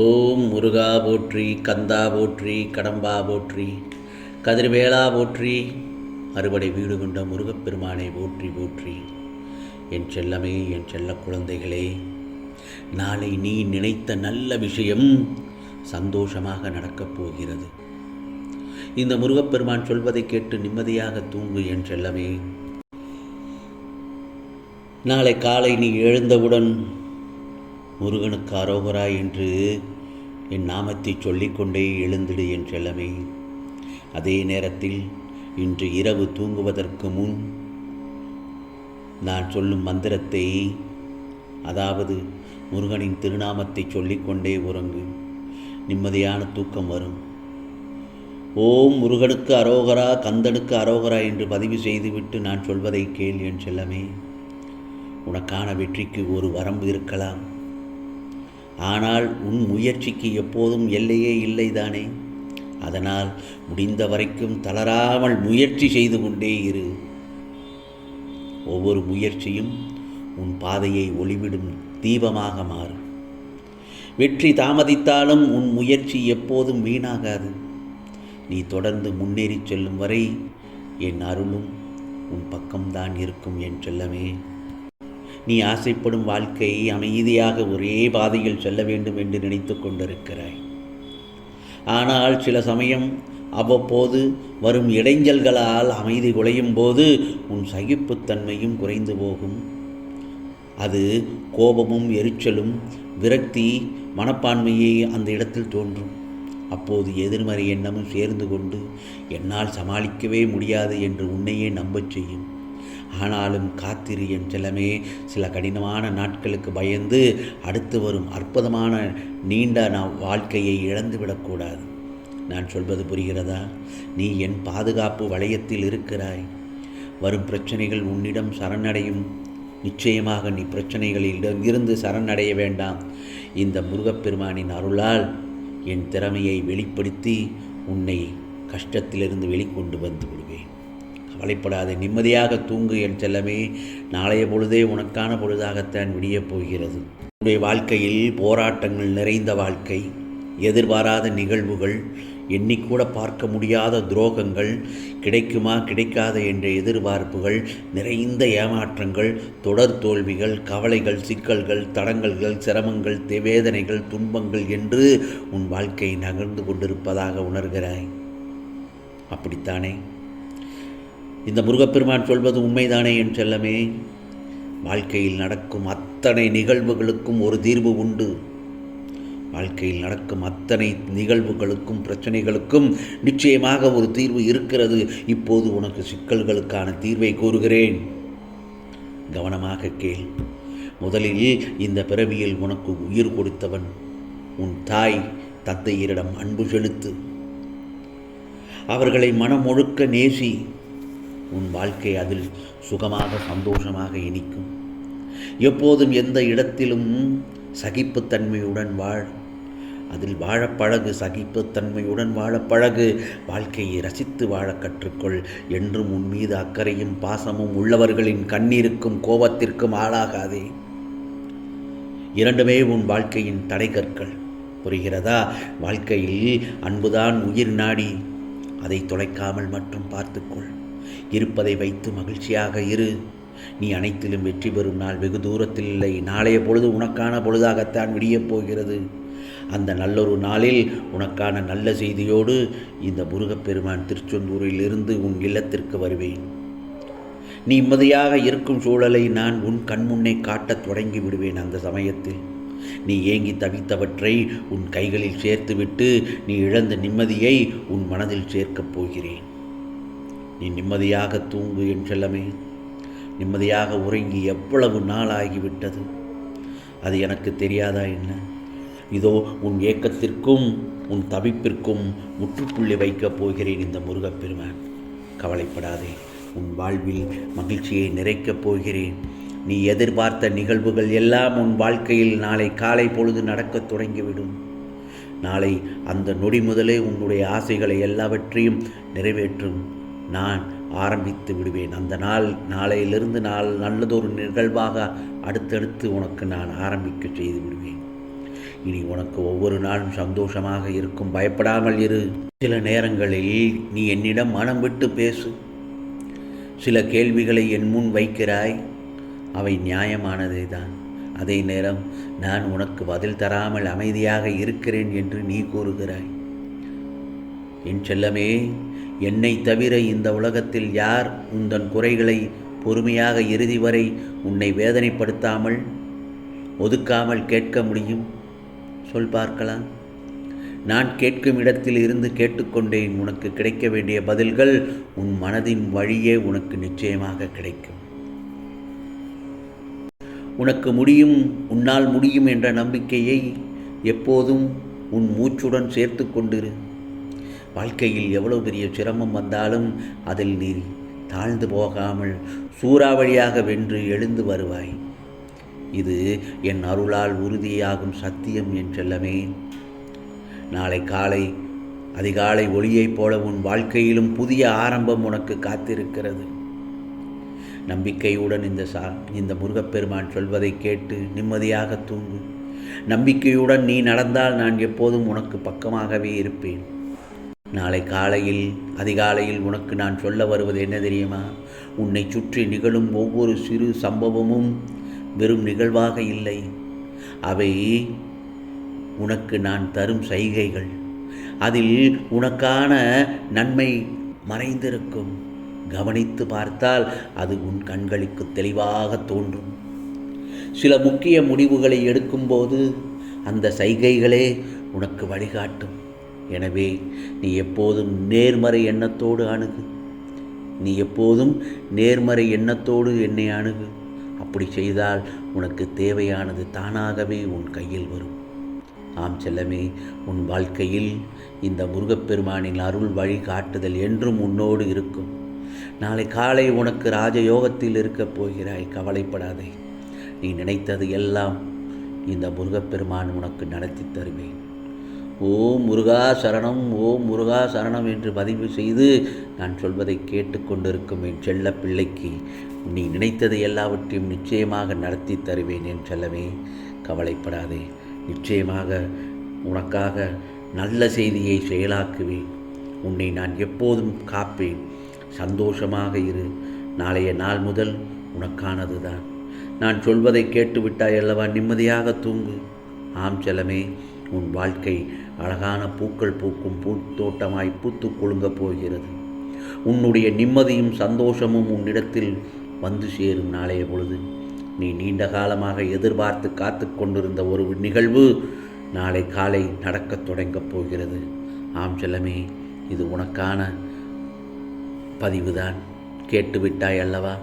ஓம் முருகா போற்றி கந்தா போற்றி கடம்பா போற்றி கதிர்வேளா போற்றி அறுவடை வீடு கொண்ட முருகப்பெருமானை போற்றி போற்றி. என் செல்லமே என் செல்ல குழந்தைகளே நாளை நீ நினைத்த நல்ல விஷயம் சந்தோஷமாக நடக்கப் போகிறது. இந்த முருகப்பெருமான் சொல்வதை கேட்டு நிம்மதியாக தூங்கு என் செல்லமே. நாளை காலை நீ எழுந்தவுடன் முருகனுக்கு அரோகரா என்று என் நாமத்தை சொல்லிக்கொண்டே எழுந்திடு என் செல்லமே. அதே நேரத்தில் இன்று இரவு தூங்குவதற்கு முன் நான் சொல்லும் மந்திரத்தை அதாவது முருகனின் திருநாமத்தை சொல்லிக்கொண்டே உறங்கு. நிம்மதியான தூக்கம் வரும். ஓம் முருகனுக்கு அரோகரா கந்தனுக்கு அரோகரா என்று பதிவு செய்துவிட்டு நான் சொல்வதை கேள் என் செல்லமே. உனக்கான வெற்றிக்கு ஒரு வரம்பு இருக்கலாம். ஆனால் உன் முயற்சிக்கு எப்போதும் எல்லையே இல்லைதானே? அதனால் முடிந்த வரைக்கும் தளராமல் முயற்சி செய்து கொண்டே இரு. ஒவ்வொரு முயற்சியும் உன் பாதையை ஒளிவிடும் தீபமாக மாறும். வெற்றி தாமதித்தாலும் உன் முயற்சி எப்போதும் வீணாகாது. நீ தொடர்ந்து முன்னேறி செல்லும் வரை என் அருளும் உன் பக்கம்தான் இருக்கும் என் செல்லமே. நீ ஆசைப்படும் வாழ்க்கை அமைதியாக ஒரே பாதையில் செல்ல வேண்டும் என்று நினைத்து கொண்டிருக்கிறாய். ஆனால் சில சமயம் அவ்வப்போது வரும் இடைஞ்சல்களால் அமைதி குலையும் போது உன் சகிப்புத்தன்மையும் குறைந்து போகும். அது கோபமும் எரிச்சலும் விரக்தி மனப்பான்மையே அந்த இடத்தில் தோன்றும். அப்போது எதிர்மறை எண்ணமும் சேர்ந்து கொண்டு என்னால் சமாளிக்கவே முடியாது என்று உன்னையே நம்பச் செய்யும். ஆனாலும் காத்திரு என் செல்லமே. சில கடினமான நாட்களுக்கு பயந்து அடுத்து வரும் அற்புதமான நீண்ட நான் வாழ்க்கையை இழந்துவிடக்கூடாது நான் சொல்வது புரிகிறதா? நீ என் பாதுகாப்பு வளையத்தில் இருக்கிறாய். வரும் பிரச்சனைகள் உன்னிடம் சரணடையும். நிச்சயமாக நீ பிரச்சனைகளிடம் இருந்து சரணடைய வேண்டாம். இந்த முருகப்பெருமானின் அருளால் என் திறமையை வெளிப்படுத்தி உன்னை கஷ்டத்திலிருந்து வெளிக்கொண்டு வந்து விடுவேன். கவலைப்படாதே நிம்மதியாக தூங்கு என் செல்லமே. நாளைய பொழுதே உனக்கான பொழுதாகத்தான் விடியப் போகிறது. உன்னுடைய வாழ்க்கையில் போராட்டங்கள் நிறைந்த வாழ்க்கை எதிர்பாராத நிகழ்வுகள் எண்ணிக்கூட பார்க்க முடியாத துரோகங்கள் கிடைக்குமா கிடைக்காத என்ற எதிர்பார்ப்புகள் நிறைந்த ஏமாற்றங்கள் தொடர் தோல்விகள் கவலைகள் சிக்கல்கள் தடங்கல்கள் சிரமங்கள் வேதனைகள் துன்பங்கள் என்று உன் வாழ்க்கை நகர்ந்து கொண்டிருப்பதாக உணர்கிறாய். அப்படித்தானே? இந்த முருகப்பெருமான் சொல்வது உண்மைதானே என் செல்லமே? வாழ்க்கையில் நடக்கும் அத்தனை நிகழ்வுகளுக்கும் ஒரு தீர்வு உண்டு. வாழ்க்கையில் நடக்கும் அத்தனை நிகழ்வுகளுக்கும் பிரச்சனைகளுக்கும் நிச்சயமாக ஒரு தீர்வு இருக்கிறது. இப்போது உனக்கு சிக்கல்களுக்கான தீர்வை கூறுகிறேன். கவனமாக கேள். முதலில் இந்த பிறவியில் உனக்கு உயிர் கொடுத்தவன் உன் தாய் தந்தையரிடம் அன்பு செலுத்து. அவர்களை மனமொழுக்க நேசி. உன் வாழ்க்கை அதில் சுகமாக சந்தோஷமாக இனிக்கும். எப்போதும் எந்த இடத்திலும் சகிப்புத்தன்மையுடன் வாழ் அதில் வாழப்பழகு சகிப்புத்தன்மையுடன் வாழப்பழகு வாழ்க்கையை ரசித்து வாழ கற்றுக்கொள். என்றும் உன் மீது அக்கறையும் பாசமும் உள்ளவர்களின் கண்ணீருக்கும் கோபத்திற்கும் ஆளாகாதே. இரண்டுமே உன் வாழ்க்கையின் தடைகற்கள் புரிகிறதா? வாழ்க்கையில் அன்புதான் உயிர் நாடி அதை தொலைக்காமல் மட்டும் பார்த்துக்கொள். இருப்பதை வைத்து மகிழ்ச்சியாக இரு. நீ அனைத்திலும் வெற்றி பெறும் நாள் வெகு தூரத்தில் இல்லை. நாளைய பொழுது உனக்கான பொழுதாகத்தான் விடியப் போகிறது. அந்த நல்லொரு நாளில் உனக்கான நல்ல செய்தியோடு இந்த முருகப்பெருமான் திருச்செந்தூரில் இருந்து உன் இல்லத்திற்கு வருவேன். நீ நிம்மதியாக இருக்கும் சூழலை நான் உன் கண்முன்னே காட்டத் தொடங்கி விடுவேன் அந்த சமயத்தில். நீ ஏங்கி தவித்தவற்றை உன் கைகளில் சேர்த்துவிட்டு நீ இழந்த நிம்மதியை உன் மனதில் சேர்க்கப் போகிறேன். நீ நிம்மதியாக தூங்கு என் செல்லமே. நிம்மதியாக உறங்கி எவ்வளவு நாள் ஆகிவிட்டது அது எனக்கு தெரியாதா என்ன? இதோ உன் ஏக்கத்திற்கும் உன் தவிப்பிற்கும் முற்றுப்புள்ளி வைக்கப் போகிறேன் இந்த முருகப்பெருமான் கவலைப்படாதே உன் வாழ்வில் மகிழ்ச்சியை நிறைக்கப் போகிறேன். நீ எதிர்பார்த்த நிகழ்வுகள் எல்லாம் உன் வாழ்க்கையில் நாளை காலை பொழுது நடக்கத் தொடங்கிவிடும். நாளை அந்த நொடி முதலே உன்னுடைய ஆசைகளை எல்லாவற்றையும் நிறைவேற்றும். நான் ஆரம்பித்து விடுவேன். அந்த நாள் நாளையிலிருந்து நாள் நல்லதொரு நிகழ்வாக அடுத்தடுத்து உனக்கு நான் ஆரம்பிக்க செய்து விடுவேன். இனி உனக்கு ஒவ்வொரு நாளும் சந்தோஷமாக இருக்கும். பயப்படாமல் இரு. சில நேரங்களில் நீ என்னிடம் மனம் விட்டு பேசு. சில கேள்விகளை என் முன் வைக்கிறாய். அவை நியாயமானதே தான் அதே நேரம் நான் உனக்கு பதில் தராமல் அமைதியாக இருக்கிறேன் என்று நீ கூறுகிறாய். என் செல்லமே என்னை தவிர இந்த உலகத்தில் யார் உந்தன் குறைகளை பொறுமையாக இறுதி வரை உன்னை வேதனைப்படுத்தாமல் ஒதுக்காமல் கேட்க முடியும்? சொல் பார்க்கலாம். நான் கேட்கும் இடத்தில் இருந்து கேட்டுக்கொண்டேன். உனக்கு கிடைக்க வேண்டிய பதில்கள் உன் மனதின் வழியே உனக்கு நிச்சயமாக கிடைக்கும். உனக்கு முடியும் உன்னால் முடியும் என்ற நம்பிக்கையை எப்போதும் உன் மூச்சுடன் சேர்த்து கொண்டிரு. வாழ்க்கையில் எவ்வளவு பெரிய சிரமம் வந்தாலும் அதில் நீ தாழ்ந்து போகாமல் சூறாவளியாக வென்று எழுந்து வருவாய். இது என் அருளால் உறுதியாகும் சத்தியம் என் செல்லமே நாளை காலை அதிகாலை ஒளியைப் போல உன் வாழ்க்கையிலும் புதிய ஆரம்பம் உனக்கு காத்திருக்கிறது. நம்பிக்கையுடன் இந்த சா இந்த முருகப்பெருமான் சொல்வதை கேட்டு நிம்மதியாக தூங்கு. நம்பிக்கையுடன் நீ நடந்தால் நான் எப்போதும் உனக்கு பக்கமாகவே இருப்பேன். நாளை காலையில் அதிகாலையில் உனக்கு நான் சொல்ல வருவது என்ன தெரியுமா? உன்னை சுற்றி நிகழும் ஒவ்வொரு சிறு சம்பவமும் வெறும் நிகழ்வாக இல்லை. அவை உனக்கு நான் தரும் சைகைகள். அதில் உனக்கான நன்மை மறைந்திருக்கும். கவனித்து பார்த்தால் அது உன் கண்களுக்கு தெளிவாக தோன்றும். சில முக்கிய முடிவுகளை எடுக்கும்போது அந்த சைகைகளே உனக்கு வழிகாட்டும். எனவே நீ எப்போதும் நேர்மறை எண்ணத்தோடு அணுகு. நீ எப்போதும் நேர்மறை எண்ணத்தோடு என்னை அணுகு. அப்படி செய்தால் உனக்கு தேவையானது தானாகவே உன் கையில் வரும். ஆம் செல்லமே உன் வாழ்க்கையில் இந்த முருகப்பெருமானின் அருள் வழி காட்டுதல் என்றும் உன்னோடு இருக்கும். நாளை காலை உனக்கு ராஜயோகத்தில் இருக்கப் போகிறாய். கவலைப்படாதே. நீ நினைத்தது எல்லாம் இந்த முருகப்பெருமான் உனக்கு நடத்தி தருவேன். ஓம் முருகா சரணம் ஓம் முருகா சரணம் என்று பதிவு செய்து நான் சொல்வதை கேட்டுக்கொண்டிருக்கும் என் செல்ல பிள்ளைக்கு நீ நினைத்ததை எல்லாவற்றையும் நிச்சயமாக நடத்தி தருவேன் என் செல்லவே கவலைப்படாதே. நிச்சயமாக உனக்காக நல்ல செய்தியை செயலாக்குவேன். உன்னை நான் எப்போதும் காப்பேன். சந்தோஷமாக இரு. நாளைய நாள் முதல் உனக்கானது தான் நான் சொல்வதை கேட்டுவிட்டாய் அல்லவா? நிம்மதியாக தூங்கு. ஆம் செல்லமே. உன் வாழ்க்கை அழகான பூக்கள் பூக்கும் பூத்தோட்டமாய் பூத்து குலுங்கப் போகிறது. உன்னுடைய நிம்மதியும் சந்தோஷமும் உன்னிடத்தில் வந்து சேரும் நாளைய பொழுது. நீ நீண்ட காலமாக எதிர்பார்த்து காத்து கொண்டிருந்த ஒரு நிகழ்வு நாளை காலை நடக்கத் தொடங்கப் போகிறது. ஆம் செல்லமே இது உனக்கான பதிவுதான். கேட்டுவிட்டாய் அல்லவா?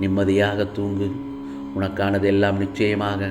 நிம்மதியாக தூங்கு. உனக்கானது எல்லாம் நிச்சயமாக